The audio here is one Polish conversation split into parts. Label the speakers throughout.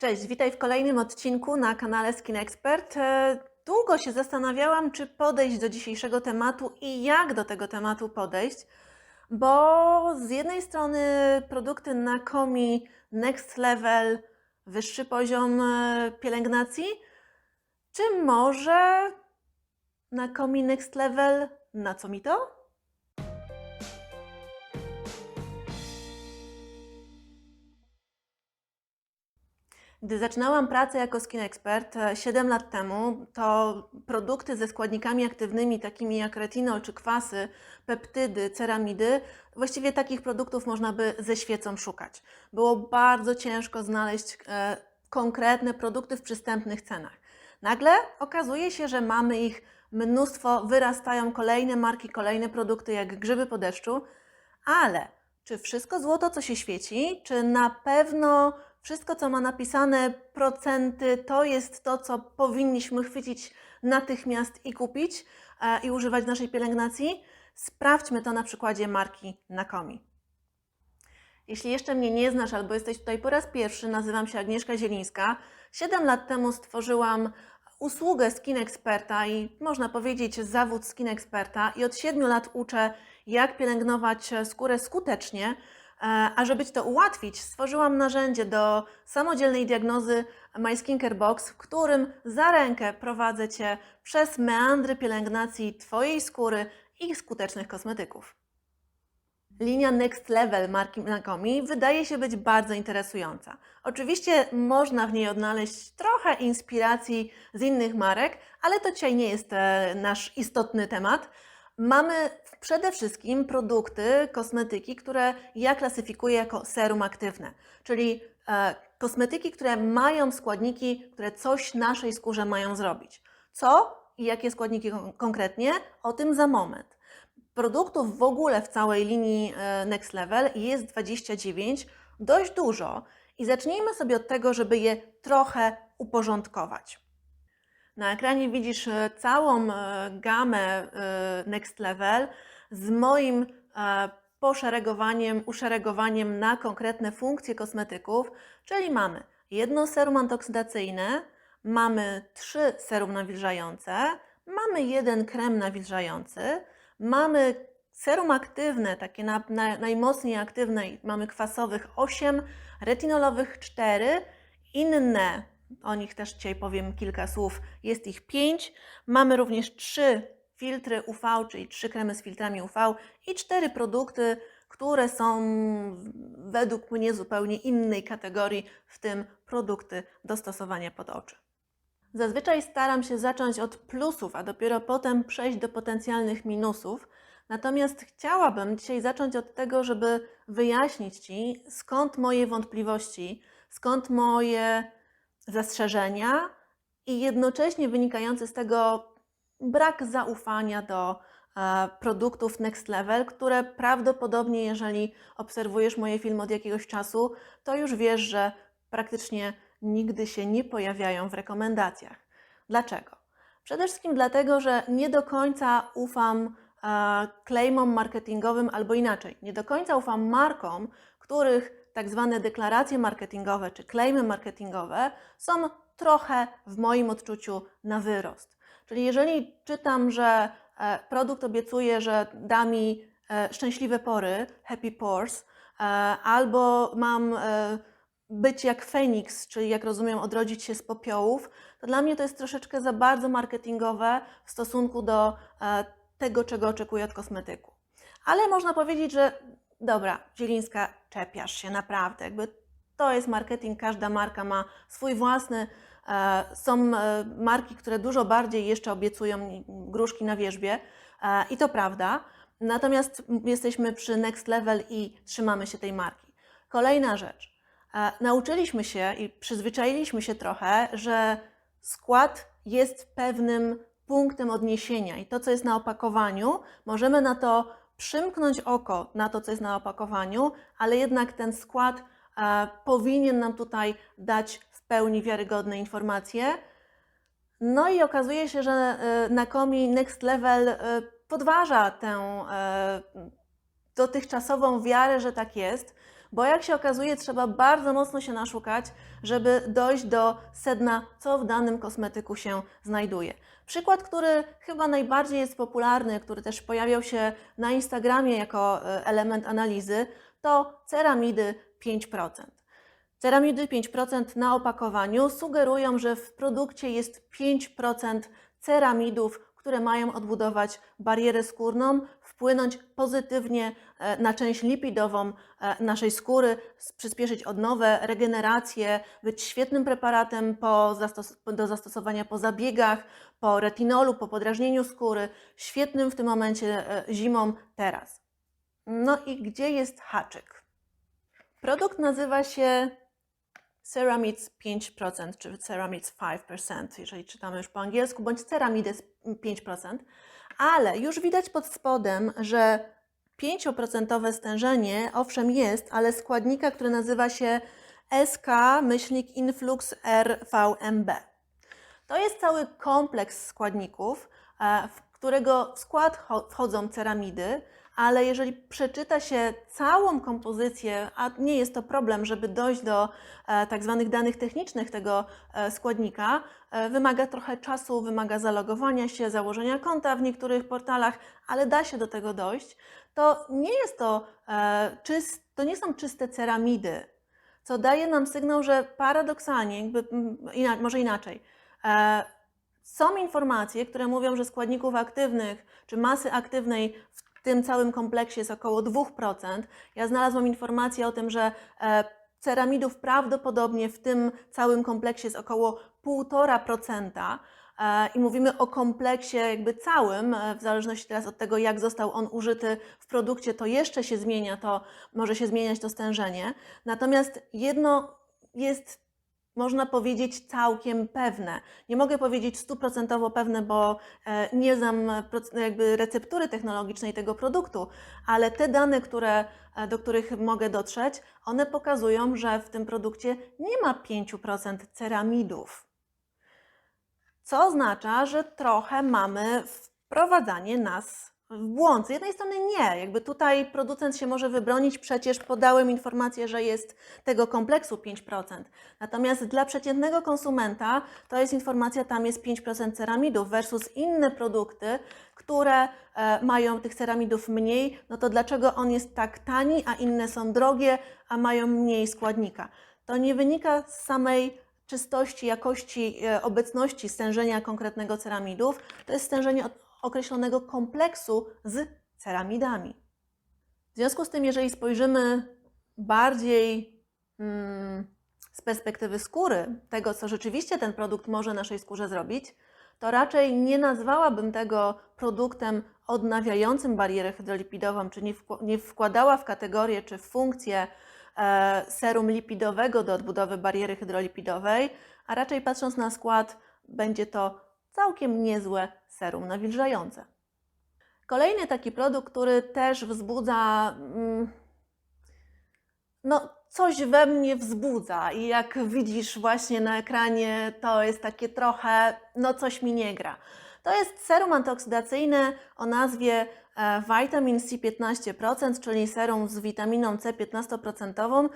Speaker 1: Cześć, witaj w kolejnym odcinku na kanale Skin Expert. E, Długo się zastanawiałam, czy podejść do dzisiejszego tematu i jak do tego tematu podejść, bo z jednej strony produkty na komi next level, wyższy poziom e, pielęgnacji, czy może na komi next level, na co mi to? Gdy zaczynałam pracę jako skin expert e, 7 lat temu, to produkty ze składnikami aktywnymi, takimi jak retinol czy kwasy, peptydy, ceramidy, właściwie takich produktów można by ze świecą szukać. Było bardzo ciężko znaleźć e, konkretne produkty w przystępnych cenach. Nagle okazuje się, że mamy ich mnóstwo, wyrastają kolejne marki, kolejne produkty jak grzyby po deszczu, ale czy wszystko złoto, co się świeci, czy na pewno wszystko, co ma napisane procenty, to jest to, co powinniśmy chwycić natychmiast i kupić e, i używać w naszej pielęgnacji? Sprawdźmy to na przykładzie marki Nakomi. Jeśli jeszcze mnie nie znasz albo jesteś tutaj po raz pierwszy, nazywam się Agnieszka Zielińska. Siedem lat temu stworzyłam usługę skin experta i można powiedzieć zawód skin experta i od siedmiu lat uczę, jak pielęgnować skórę skutecznie. A żeby Ci to ułatwić, stworzyłam narzędzie do samodzielnej diagnozy My Skincare Box, w którym za rękę prowadzę Cię przez meandry pielęgnacji Twojej skóry i skutecznych kosmetyków. Linia Next Level marki Nakomi wydaje się być bardzo interesująca. Oczywiście można w niej odnaleźć trochę inspiracji z innych marek, ale to dzisiaj nie jest e, nasz istotny temat. Mamy przede wszystkim produkty, kosmetyki, które ja klasyfikuję jako serum aktywne, czyli e, kosmetyki, które mają składniki, które coś naszej skórze mają zrobić. Co i jakie składniki kon- konkretnie? O tym za moment. Produktów w ogóle w całej linii e, Next Level jest 29, dość dużo. I zacznijmy sobie od tego, żeby je trochę uporządkować. Na ekranie widzisz e, całą e, gamę e, Next Level z moim poszeregowaniem, uszeregowaniem na konkretne funkcje kosmetyków, czyli mamy jedno serum antoksydacyjne, mamy trzy serum nawilżające, mamy jeden krem nawilżający, mamy serum aktywne, takie na, na, najmocniej aktywne, mamy kwasowych 8, retinolowych 4, inne, o nich też dzisiaj powiem kilka słów, jest ich 5. Mamy również 3 filtry UV, czyli 3 kremy z filtrami UV i 4 produkty, które są według mnie zupełnie innej kategorii, w tym produkty do stosowania pod oczy. Zazwyczaj staram się zacząć od plusów, a dopiero potem przejść do potencjalnych minusów. Natomiast chciałabym dzisiaj zacząć od tego, żeby wyjaśnić Ci, skąd moje wątpliwości, skąd moje zastrzeżenia i jednocześnie wynikający z tego brak zaufania do e, produktów Next Level, które prawdopodobnie, jeżeli obserwujesz moje filmy od jakiegoś czasu, to już wiesz, że praktycznie nigdy się nie pojawiają w rekomendacjach. Dlaczego? Przede wszystkim dlatego, że nie do końca ufam e, claimom marketingowym, albo inaczej, nie do końca ufam markom, których tak zwane deklaracje marketingowe czy claimy marketingowe są trochę w moim odczuciu na wyrost. Czyli jeżeli czytam, że e, produkt obiecuje, że da mi e, szczęśliwe pory, happy pores, e, albo mam być jak Feniks, czyli jak rozumiem, odrodzić się z popiołów, to dla mnie to jest troszeczkę za bardzo marketingowe w stosunku do tego, czego oczekuję od kosmetyku. Ale można powiedzieć, że dobra, Zielińska, czepiasz się naprawdę. Jakby to jest marketing, każda marka ma swój własny. E, są e, marki, które dużo bardziej jeszcze obiecują gruszki na wierzbie e, i to prawda. Natomiast jesteśmy przy next level i trzymamy się tej marki. Kolejna rzecz. Nauczyliśmy się i przyzwyczailiśmy się trochę, że skład jest pewnym punktem odniesienia i to, co jest na opakowaniu, możemy na to przymknąć oko na to, co jest na opakowaniu, ale jednak ten skład e, powinien nam tutaj dać w pełni wiarygodne informacje. No i okazuje się, że e, Nakomi Next Level e, podważa tę e, dotychczasową wiarę, że tak jest, bo jak się okazuje, trzeba bardzo mocno się naszukać, żeby dojść do sedna, co w danym kosmetyku się znajduje. Przykład, który chyba najbardziej jest popularny, który też pojawiał się na Instagramie jako e, element analizy, to ceramidy 5%. Ceramidy 5% na opakowaniu sugerują, że w produkcie jest 5% ceramidów, które mają odbudować barierę skórną, wpłynąć pozytywnie e, na część lipidową e, naszej skóry, przyspieszyć odnowę, regenerację, być świetnym preparatem po zastos- do zastosowania po zabiegach, po retinolu, po podrażnieniu skóry, świetnym w tym momencie e, zimą teraz. No i gdzie jest haczyk? Produkt nazywa się Ceramides 5%, czy Ceramides 5%, jeżeli czytamy już po angielsku, bądź Ceramides 5%, ale już widać pod spodem, że 5% stężenie owszem jest, ale składnika, który nazywa się SK-Influx RVMB. To jest cały kompleks składników, e, w którego skład cho- wchodzą ceramidy, ale jeżeli przeczyta się całą kompozycję, a nie jest to problem, żeby dojść do e, tak zwanych danych technicznych tego e, składnika, e, wymaga trochę czasu, wymaga zalogowania się, założenia konta w niektórych portalach, ale da się do tego dojść, to nie jest to, to nie są czyste ceramidy, co daje nam sygnał, że paradoksalnie, jakby, może inaczej, są informacje, które mówią, że składników aktywnych czy masy aktywnej w tym całym kompleksie jest około 2%. Ja znalazłam informację o tym, że e, ceramidów prawdopodobnie w tym całym kompleksie jest około 1,5%. E, I mówimy o kompleksie jakby całym, e, w zależności teraz od tego, jak został on użyty w produkcie, to jeszcze się zmienia, to może się zmieniać to stężenie. Natomiast jedno jest można powiedzieć, całkiem pewne. Nie mogę powiedzieć stuprocentowo pewne, bo e, nie znam jakby receptury technologicznej tego produktu, ale te dane, które, e, do których mogę dotrzeć, one pokazują, że w tym produkcie nie ma 5% ceramidów. Co oznacza, że trochę mamy wprowadzanie nas w błąd. Z jednej strony nie, jakby tutaj producent się może wybronić, przecież podałem informację, że jest tego kompleksu 5%. Natomiast dla przeciętnego konsumenta to jest informacja, tam jest 5% ceramidów versus inne produkty, które e, mają tych ceramidów mniej, no to dlaczego on jest tak tani, a inne są drogie, a mają mniej składnika? To nie wynika z samej czystości, jakości, e, obecności stężenia konkretnego ceramidów, to jest stężenie od określonego kompleksu z ceramidami. W związku z tym, jeżeli spojrzymy bardziej mm, z perspektywy skóry, tego co rzeczywiście ten produkt może naszej skórze zrobić, to raczej nie nazwałabym tego produktem odnawiającym barierę hydrolipidową, czy nie wkładała w kategorię czy w funkcję e, serum lipidowego do odbudowy bariery hydrolipidowej, a raczej patrząc na skład, będzie to całkiem niezłe serum nawilżające. Kolejny taki produkt, który też wzbudza. Mm, no, coś we mnie wzbudza i jak widzisz właśnie na ekranie, to jest takie trochę, no coś mi nie gra. To jest serum antyoksydacyjne o nazwie e, Vitamin C 15%, czyli serum z witaminą C 15%.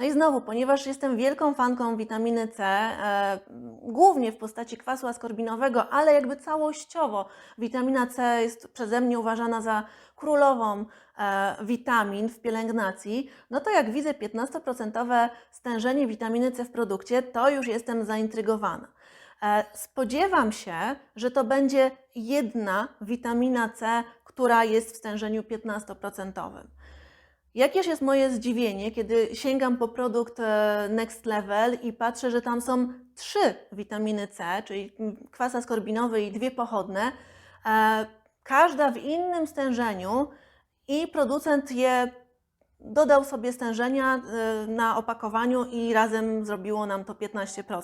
Speaker 1: No i znowu, ponieważ jestem wielką fanką witaminy C, e, głównie w postaci kwasu askorbinowego, ale jakby całościowo witamina C jest przeze mnie uważana za królową e, witamin w pielęgnacji, no to jak widzę 15% stężenie witaminy C w produkcie, to już jestem zaintrygowana. E, Spodziewam się, że to będzie jedna witamina C, która jest w stężeniu 15%. Jakież jest moje zdziwienie, kiedy sięgam po produkt e, Next Level i patrzę, że tam są trzy witaminy C, czyli mm, kwas askorbinowy i dwie pochodne, e, każda w innym stężeniu i producent je dodał sobie stężenia e, na opakowaniu i razem zrobiło nam to 15%.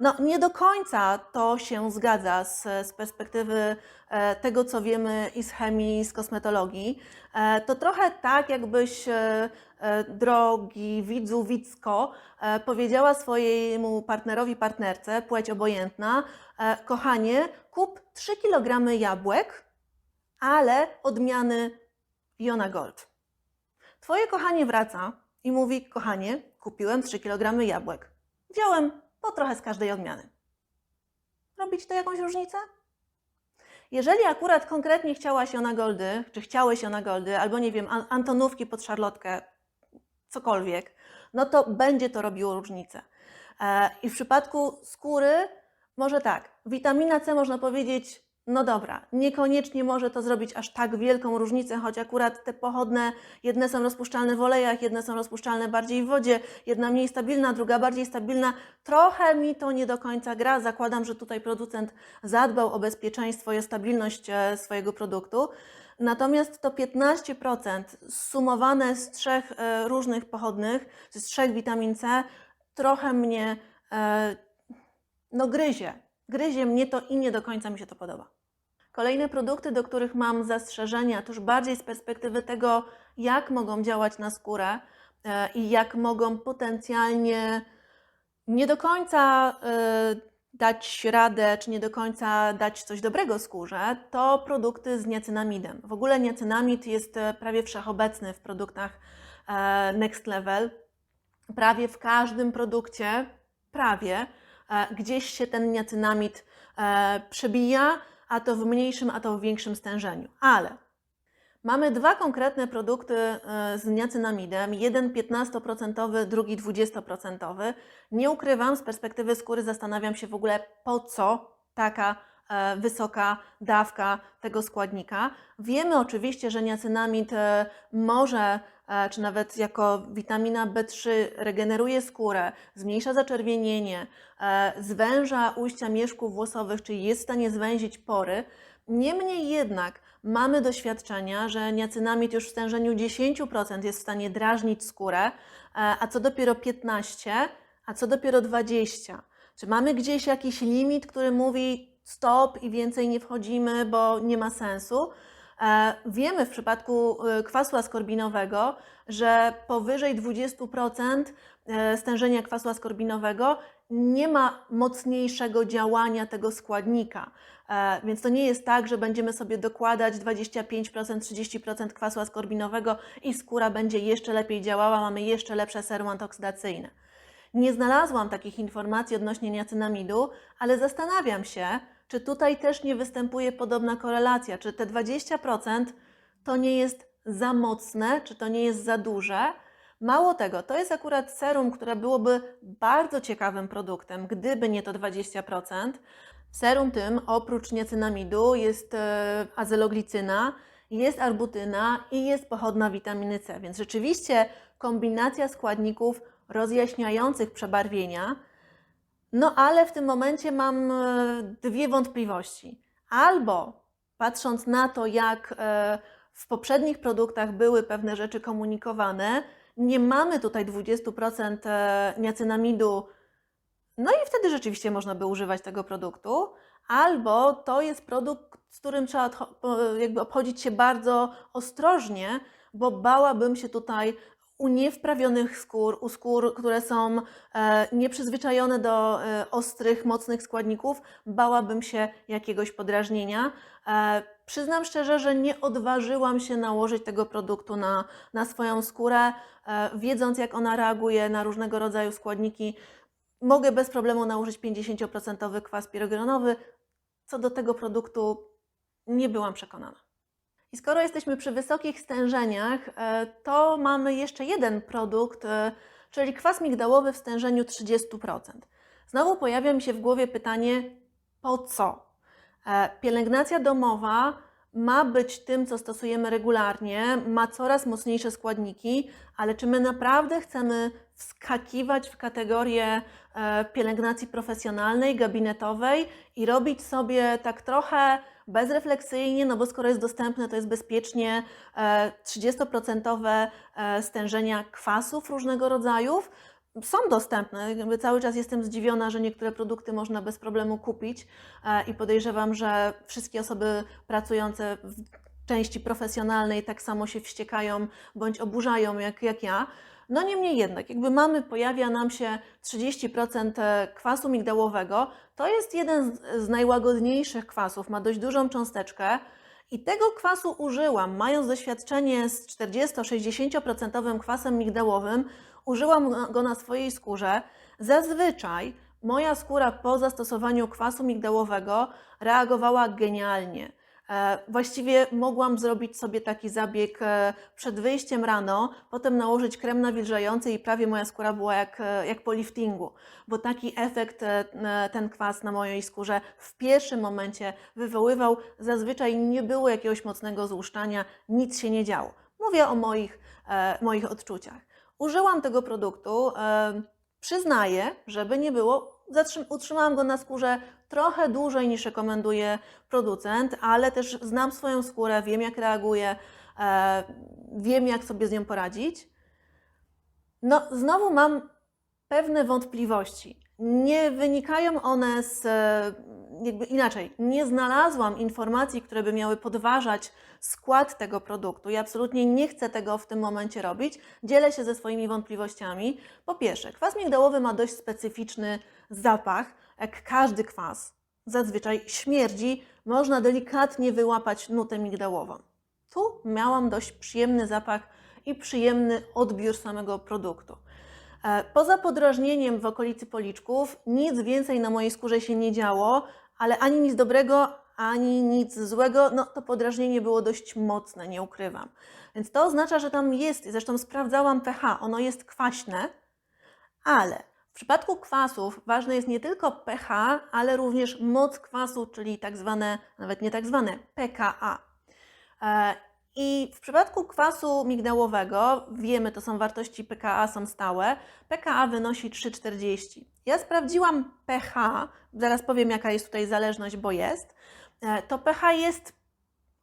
Speaker 1: No, nie do końca to się zgadza z, z perspektywy e, tego, co wiemy i z chemii, i z kosmetologii. E, to trochę tak, jakbyś, e, drogi widzu, widzko, powiedziała swojemu partnerowi, partnerce, płeć obojętna, kochanie, kup 3 kg jabłek, ale odmiany Iona Gold. Twoje kochanie wraca i mówi: Kochanie, kupiłem 3 kg jabłek. Wziąłem po trochę z każdej odmiany. Robić to jakąś różnicę? Jeżeli akurat konkretnie chciałaś na goldy, czy chciałeś na goldy, albo nie wiem, an- antonówki pod szarlotkę, cokolwiek, no to będzie to robiło różnicę. E, I w przypadku skóry, może tak, witamina C można powiedzieć, no dobra, niekoniecznie może to zrobić aż tak wielką różnicę, choć akurat te pochodne, jedne są rozpuszczalne w olejach, jedne są rozpuszczalne bardziej w wodzie, jedna mniej stabilna, druga bardziej stabilna. Trochę mi to nie do końca gra. Zakładam, że tutaj producent zadbał o bezpieczeństwo i o stabilność e, swojego produktu. Natomiast to 15% sumowane z trzech e, różnych pochodnych, z trzech witamin C, trochę mnie e, no gryzie. Gryzie mnie to i nie do końca mi się to podoba. Kolejne produkty, do których mam zastrzeżenia, to już bardziej z perspektywy tego, jak mogą działać na skórę e, i jak mogą potencjalnie nie do końca e, dać radę, czy nie do końca dać coś dobrego skórze, to produkty z niacinamidem. W ogóle niacinamid jest e, prawie wszechobecny w produktach Next Level. Prawie w każdym produkcie, prawie, gdzieś się ten niacynamid przebija, a to w mniejszym, a to w większym stężeniu. Ale mamy dwa konkretne produkty e, z niacynamidem, jeden 15%, drugi 20%. Nie ukrywam, z perspektywy skóry zastanawiam się w ogóle po co taka wysoka dawka tego składnika. Wiemy oczywiście, że niacynamid e, może, e, czy nawet jako witamina B3 regeneruje skórę, zmniejsza zaczerwienienie, e, zwęża ujścia mieszków włosowych, czyli jest w stanie zwęzić pory. Niemniej jednak mamy doświadczenia, że niacynamid już w stężeniu 10% jest w stanie drażnić skórę, e, a co dopiero 15%, a co dopiero 20%. Czy mamy gdzieś jakiś limit, który mówi stop i więcej nie wchodzimy, bo nie ma sensu? E, Wiemy w przypadku e, kwasu askorbinowego, że powyżej 20% e, stężenia kwasu askorbinowego nie ma mocniejszego działania tego składnika. Więc to nie jest tak, że będziemy sobie dokładać 25%, 30% kwasu askorbinowego i skóra będzie jeszcze lepiej działała, mamy jeszcze lepsze serum antoksydacyjne. Nie znalazłam takich informacji odnośnie niacynamidu, ale zastanawiam się, czy tutaj też nie występuje podobna korelacja, czy te 20% to nie jest za mocne, czy to nie jest za duże. Mało tego, to jest akurat serum, które byłoby bardzo ciekawym produktem, gdyby nie to 20%. W serum tym oprócz niacynamidu jest e, azeloglicyna, jest arbutyna i jest pochodna witaminy C, więc rzeczywiście kombinacja składników rozjaśniających przebarwienia. No ale w tym momencie mam e, dwie wątpliwości. Albo patrząc na to, jak e, w poprzednich produktach były pewne rzeczy komunikowane, nie mamy tutaj 20% e, niacynamidu, no i wtedy rzeczywiście można by używać tego produktu, albo to jest produkt, z którym trzeba jakby obchodzić się bardzo ostrożnie, bo bałabym się tutaj u niewprawionych skór, u skór, które są e, nieprzyzwyczajone do e, ostrych, mocnych składników, bałabym się jakiegoś podrażnienia. E, przyznam szczerze, że nie odważyłam się nałożyć tego produktu na, na swoją skórę, e, wiedząc jak ona reaguje na różnego rodzaju składniki. Mogę bez problemu nałożyć 50% kwas pirogronowy. Co do tego produktu nie byłam przekonana. I skoro jesteśmy przy wysokich stężeniach, e, to mamy jeszcze jeden produkt, e, czyli kwas migdałowy w stężeniu 30%. Znowu pojawia mi się w głowie pytanie, po co? E, Pielęgnacja domowa ma być tym, co stosujemy regularnie, ma coraz mocniejsze składniki, ale czy my naprawdę chcemy wskakiwać w kategorię pielęgnacji profesjonalnej, gabinetowej i robić sobie tak trochę bezrefleksyjnie, no bo skoro jest dostępne, to jest bezpiecznie e, 30% e, stężenia kwasów różnego rodzaju. Są dostępne. Jakby cały czas jestem zdziwiona, że niektóre produkty można bez problemu kupić e, i podejrzewam, że wszystkie osoby pracujące w części profesjonalnej tak samo się wściekają bądź oburzają jak, jak ja. No niemniej jednak, jakby mamy, pojawia nam się 30% kwasu migdałowego, to jest jeden z, z najłagodniejszych kwasów, ma dość dużą cząsteczkę I tego kwasu użyłam, mając doświadczenie z 40-60% kwasem migdałowym, użyłam go na swojej skórze. Zazwyczaj moja skóra po zastosowaniu kwasu migdałowego reagowała genialnie. E, Właściwie mogłam zrobić sobie taki zabieg e, przed wyjściem rano, potem nałożyć krem nawilżający i prawie moja skóra była jak, e, jak po liftingu, bo taki efekt ten kwas na mojej skórze w pierwszym momencie wywoływał. Zazwyczaj nie było jakiegoś mocnego złuszczania, nic się nie działo. Mówię o moich, moich odczuciach. Użyłam tego produktu, przyznaję, żeby nie było, utrzymałam go na skórze trochę dłużej niż rekomenduje producent, ale też znam swoją skórę, wiem jak reaguje, e, wiem jak sobie z nią poradzić. No, znowu mam pewne wątpliwości. Nie wynikają one z, e, jakby inaczej, nie znalazłam informacji, które by miały podważać skład tego produktu i absolutnie nie chcę tego w tym momencie robić. Dzielę się ze swoimi wątpliwościami. Po pierwsze, kwas migdałowy ma dość specyficzny zapach, jak każdy kwas. Zazwyczaj śmierdzi, można delikatnie wyłapać nutę migdałową. Tu miałam dość przyjemny zapach i przyjemny odbiór samego produktu. E, Poza podrażnieniem w okolicy policzków, nic więcej na mojej skórze się nie działo, ale ani nic dobrego, ani nic złego. No to podrażnienie było dość mocne, nie ukrywam. Więc to oznacza, że tam jest, zresztą sprawdzałam pH, ono jest kwaśne, ale w przypadku kwasów ważne jest nie tylko pH, ale również moc kwasu, czyli tak zwane, nawet nie tak zwane, pKa. E, I w przypadku kwasu migdałowego, wiemy, to są wartości pKa, są stałe, pKa wynosi 3,40. Ja sprawdziłam pH, zaraz powiem jaka jest tutaj zależność, bo jest. E, To pH jest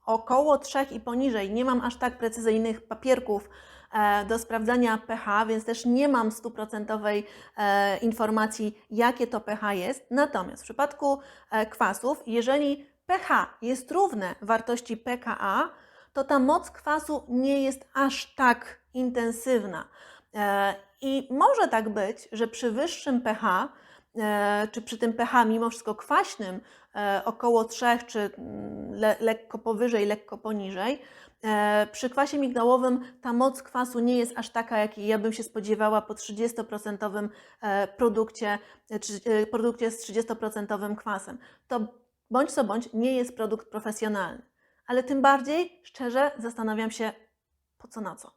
Speaker 1: około 3 i poniżej. Nie mam aż tak precyzyjnych papierków e, do sprawdzania pH, więc też nie mam stuprocentowej e, informacji, jakie to pH jest. Natomiast w przypadku e, kwasów, jeżeli pH jest równe wartości pKa, to ta moc kwasu nie jest aż tak intensywna. I może tak być, że przy wyższym pH, czy przy tym pH mimo wszystko kwaśnym, około 3 czy mm, le, lekko powyżej, lekko poniżej, e, przy kwasie migdałowym ta moc kwasu nie jest aż taka, jakiej ja bym się spodziewała po 30% e, produkcie, e, e, produkcie z 30% kwasem. To bądź co bądź nie jest produkt profesjonalny. Ale tym bardziej, szczerze, zastanawiam się, po co na co.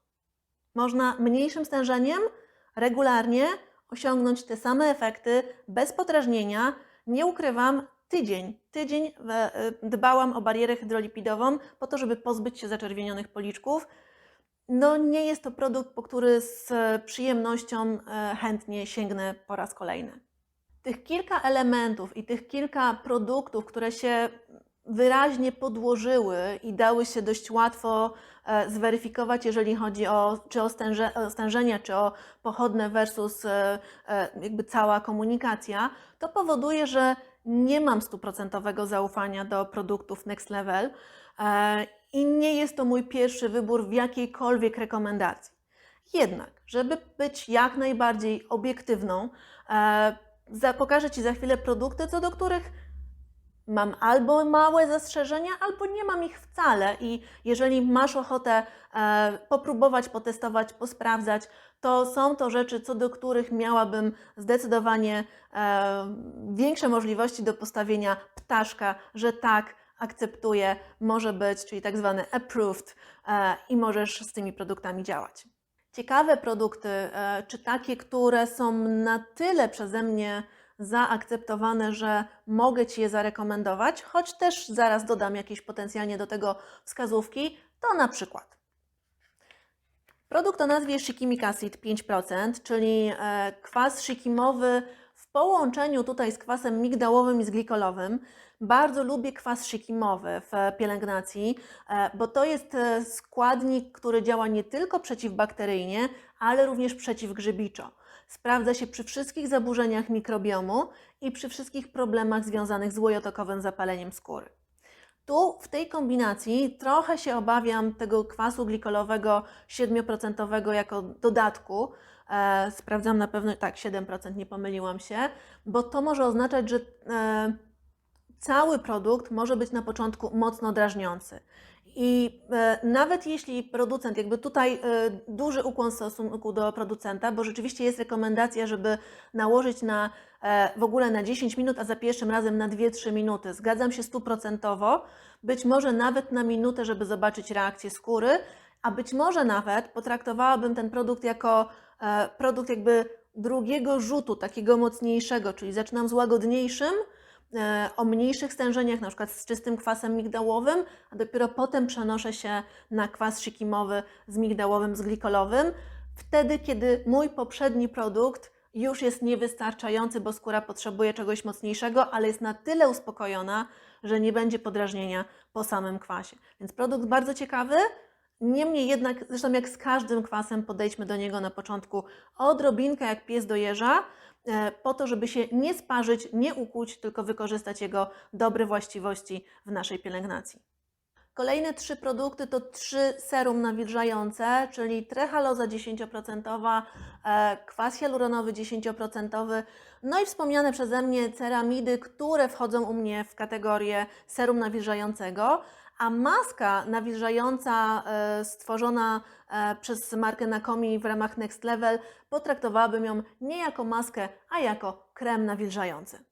Speaker 1: Można mniejszym stężeniem regularnie osiągnąć te same efekty bez podrażnienia. Nie ukrywam, tydzień, tydzień e, e, dbałam o barierę hydrolipidową po to, żeby pozbyć się zaczerwienionych policzków. No nie jest to produkt, po który z przyjemnością e, chętnie sięgnę po raz kolejny. Tych kilka elementów i tych kilka produktów, które się wyraźnie podłożyły i dały się dość łatwo e, zweryfikować, jeżeli chodzi o czy o, stęże, o stężenia, czy o pochodne versus e, e, jakby cała komunikacja, to powoduje, że nie mam stuprocentowego zaufania do produktów Next Level e, i nie jest to mój pierwszy wybór w jakiejkolwiek rekomendacji. Jednak, żeby być jak najbardziej obiektywną, e, pokażę Ci za chwilę produkty, co do których mam albo małe zastrzeżenia, albo nie mam ich wcale. I jeżeli masz ochotę e, popróbować, potestować, posprawdzać, to są to rzeczy, co do których miałabym zdecydowanie e, większe możliwości do postawienia ptaszka, że tak, akceptuję, może być, czyli tak zwany approved e, i możesz z tymi produktami działać. Ciekawe produkty, e, czy takie, które są na tyle przeze mnie zaakceptowane, że mogę Ci je zarekomendować, choć też zaraz dodam jakieś potencjalnie do tego wskazówki, to na przykład produkt o nazwie Shikimic Acid 5%, czyli e, kwas shikimowy w połączeniu tutaj z kwasem migdałowym i z glikolowym. Bardzo lubię kwas shikimowy w pielęgnacji, e, bo to jest e, składnik, który działa nie tylko przeciwbakteryjnie, ale również przeciwgrzybiczo. Sprawdza się przy wszystkich zaburzeniach mikrobiomu i przy wszystkich problemach związanych z łojotokowym zapaleniem skóry. Tu w tej kombinacji trochę się obawiam tego kwasu glikolowego 7% jako dodatku. E, sprawdzam na pewno, tak, 7%, nie pomyliłam się, bo to może oznaczać, że e, cały produkt może być na początku mocno drażniący. I e, nawet jeśli producent, jakby tutaj e, duży ukłon w stosunku do producenta, bo rzeczywiście jest rekomendacja, żeby nałożyć na e, w ogóle na 10 minut, a za pierwszym razem na 2-3 minuty. Zgadzam się stuprocentowo, być może nawet na minutę, żeby zobaczyć reakcję skóry, a być może nawet potraktowałabym ten produkt jako produkt jakby drugiego rzutu, takiego mocniejszego, czyli zaczynam z łagodniejszym, o mniejszych stężeniach, na przykład z czystym kwasem migdałowym, a dopiero potem przenoszę się na kwas szikimowy z migdałowym, z glikolowym. Wtedy, kiedy mój poprzedni produkt już jest niewystarczający, bo skóra potrzebuje czegoś mocniejszego, ale jest na tyle uspokojona, że nie będzie podrażnienia po samym kwasie. Więc produkt bardzo ciekawy. Niemniej jednak, zresztą jak z każdym kwasem, podejdźmy do niego na początku odrobinkę jak pies do jeża, e, po to, żeby się nie sparzyć, nie ukuć, tylko wykorzystać jego dobre właściwości w naszej pielęgnacji. Kolejne trzy produkty to trzy serum nawilżające, czyli trehaloza 10%, e, kwas hialuronowy 10%, no i wspomniane przeze mnie ceramidy, które wchodzą u mnie w kategorię serum nawilżającego, a maska nawilżająca e, stworzona e, przez markę Nakomi w ramach Next Level potraktowałabym ją nie jako maskę, a jako krem nawilżający.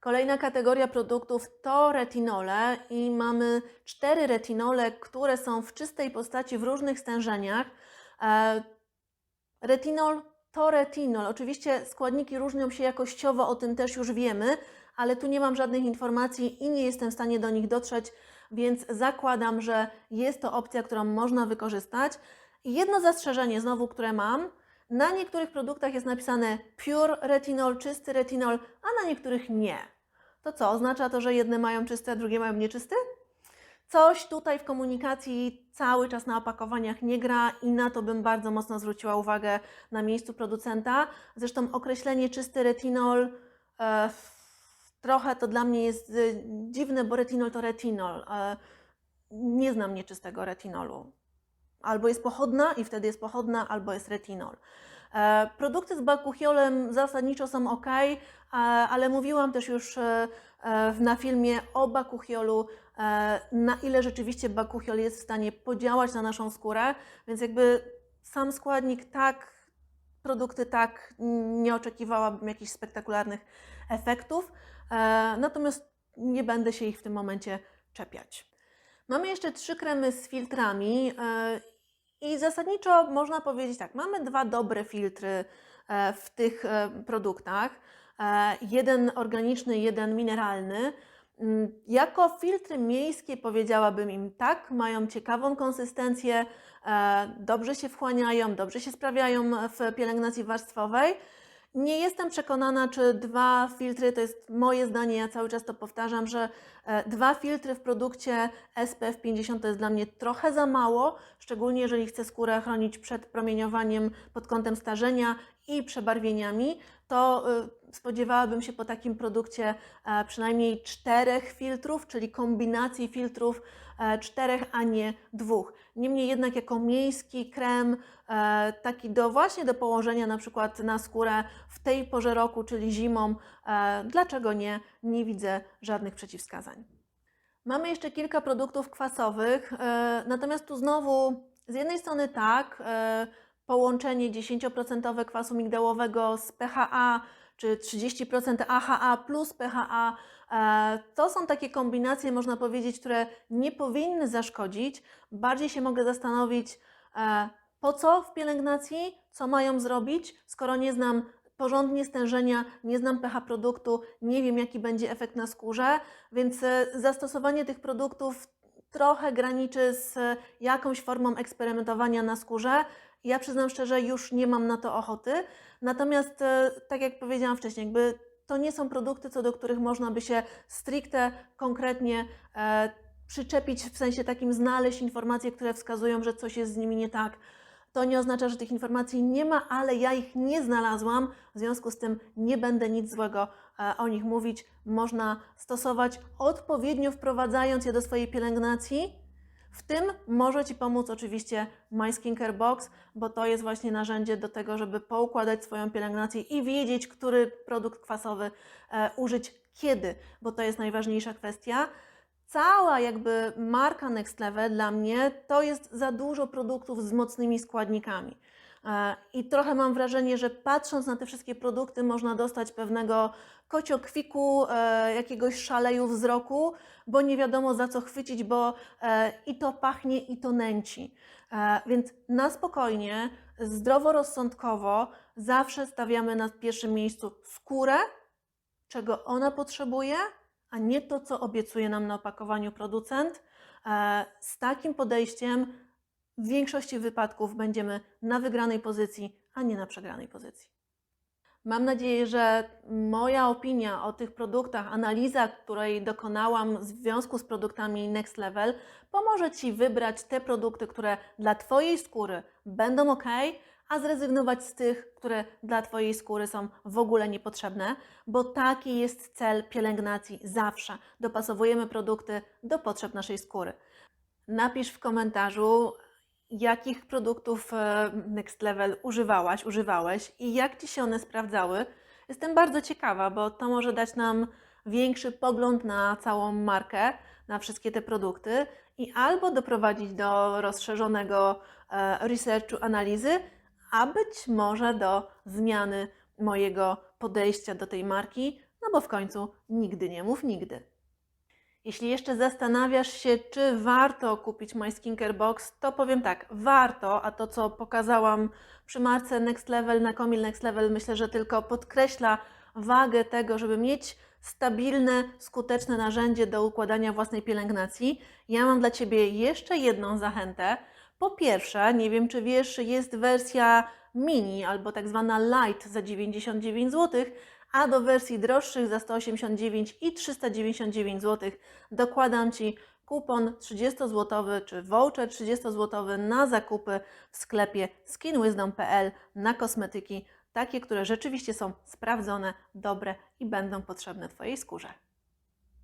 Speaker 1: Kolejna kategoria produktów to retinole i mamy cztery retinole, które są w czystej postaci w różnych stężeniach. E, Retinol to retinol. Oczywiście składniki różnią się jakościowo, o tym też już wiemy, ale tu nie mam żadnych informacji i nie jestem w stanie do nich dotrzeć, więc zakładam, że jest to opcja, którą można wykorzystać. Jedno zastrzeżenie znowu, które mam, na niektórych produktach jest napisane pure retinol, czysty retinol, a na niektórych nie. To co, oznacza to, że jedne mają czysty, a drugie mają nieczysty? Coś tutaj w komunikacji cały czas na opakowaniach nie gra i na to bym bardzo mocno zwróciła uwagę na miejscu producenta. Zresztą określenie czysty retinol e, trochę to dla mnie jest e, dziwne, bo retinol to retinol. E, nie znam nieczystego retinolu. Albo jest pochodna i wtedy jest pochodna, albo jest retinol. E, Produkty z bakuchiolem zasadniczo są ok, e, ale mówiłam też już na filmie o bakuchiolu, na ile rzeczywiście bakuchiol jest w stanie podziałać na naszą skórę, więc jakby sam składnik tak, produkty tak, nie oczekiwałabym jakichś spektakularnych efektów, natomiast nie będę się ich w tym momencie czepiać. Mamy jeszcze trzy kremy z filtrami e, i zasadniczo można powiedzieć tak, mamy dwa dobre filtry e, w tych e, produktach. E, Jeden organiczny, jeden mineralny. Mm, Jako filtry miejskie powiedziałabym im tak, mają ciekawą konsystencję, e, dobrze się wchłaniają, dobrze się sprawiają w pielęgnacji warstwowej. Nie jestem przekonana, czy dwa filtry, to jest moje zdanie, ja cały czas to powtarzam, że e, dwa filtry w produkcie SPF 50 to jest dla mnie trochę za mało, szczególnie jeżeli chcę skórę chronić przed promieniowaniem pod kątem starzenia i przebarwieniami, to y, spodziewałabym się po takim produkcie e, przynajmniej czterech filtrów, czyli kombinacji filtrów e, czterech, a nie dwóch. Niemniej jednak jako miejski krem, e, taki do właśnie do położenia na przykład na skórę w tej porze roku, czyli zimą, e, dlaczego nie? Nie widzę żadnych przeciwwskazań. Mamy jeszcze kilka produktów kwasowych, e, natomiast tu znowu z jednej strony tak, e, połączenie 10% kwasu migdałowego z PHA czy 30% AHA plus PHA e, to są takie kombinacje, można powiedzieć, które nie powinny zaszkodzić. Bardziej się mogę zastanowić, e, po co w pielęgnacji, co mają zrobić, skoro nie znam porządnie stężenia, nie znam pH produktu, nie wiem jaki będzie efekt na skórze, więc e, zastosowanie tych produktów trochę graniczy z jakąś formą eksperymentowania na skórze. Ja przyznam szczerze, już nie mam na to ochoty. Natomiast, e, tak jak powiedziałam wcześniej, jakby to nie są produkty, co do których można by się stricte, konkretnie e, przyczepić, w sensie takim znaleźć informacje, które wskazują, że coś jest z nimi nie tak. To nie oznacza, że tych informacji nie ma, ale ja ich nie znalazłam, w związku z tym nie będę nic złego e, o nich mówić. Można stosować odpowiednio, wprowadzając je do swojej pielęgnacji, W tym może Ci pomóc oczywiście My Skincare Box, bo to jest właśnie narzędzie do tego, żeby poukładać swoją pielęgnację i wiedzieć, który produkt kwasowy e, użyć kiedy, bo to jest najważniejsza kwestia. Cała jakby marka Next Level dla mnie to jest za dużo produktów z mocnymi składnikami. E, I trochę mam wrażenie, że patrząc na te wszystkie produkty, można dostać pewnego kociokwiku, e, jakiegoś szaleju wzroku, bo nie wiadomo za co chwycić, bo e, i to pachnie, i to nęci. Więc na spokojnie, zdroworozsądkowo zawsze stawiamy na pierwszym miejscu skórę, czego ona potrzebuje, a nie to, co obiecuje nam na opakowaniu producent. Z takim podejściem w większości wypadków będziemy na wygranej pozycji, a nie na przegranej pozycji. Mam nadzieję, że moja opinia o tych produktach, analiza, której dokonałam w związku z produktami Next Level, pomoże Ci wybrać te produkty, które dla Twojej skóry będą ok, a zrezygnować z tych, które dla Twojej skóry są w ogóle niepotrzebne, bo taki jest cel pielęgnacji zawsze. Dopasowujemy produkty do potrzeb naszej skóry. Napisz w komentarzu, jakich produktów e, Next Level używałaś, używałeś i jak Ci się one sprawdzały. Jestem bardzo ciekawa, bo to może dać nam większy pogląd na całą markę, na wszystkie te produkty i albo doprowadzić do rozszerzonego e, researchu, analizy, a być może do zmiany mojego podejścia do tej marki, no bo w końcu nigdy nie mów nigdy. Jeśli jeszcze zastanawiasz się, czy warto kupić My Skincare Box, to powiem tak, warto, a to co pokazałam przy marce Next Level na Komil Next Level, myślę, że tylko podkreśla wagę tego, żeby mieć stabilne, skuteczne narzędzie do układania własnej pielęgnacji. Ja mam dla Ciebie jeszcze jedną zachętę. Po pierwsze, nie wiem czy wiesz, jest wersja mini albo tak zwana light za 99 zł, a do wersji droższych za 189 i 399 zł dokładam Ci kupon 30-złotowy czy voucher 30-złotowy na zakupy w sklepie skinwisdom.pl na kosmetyki, takie, które rzeczywiście są sprawdzone, dobre i będą potrzebne Twojej skórze.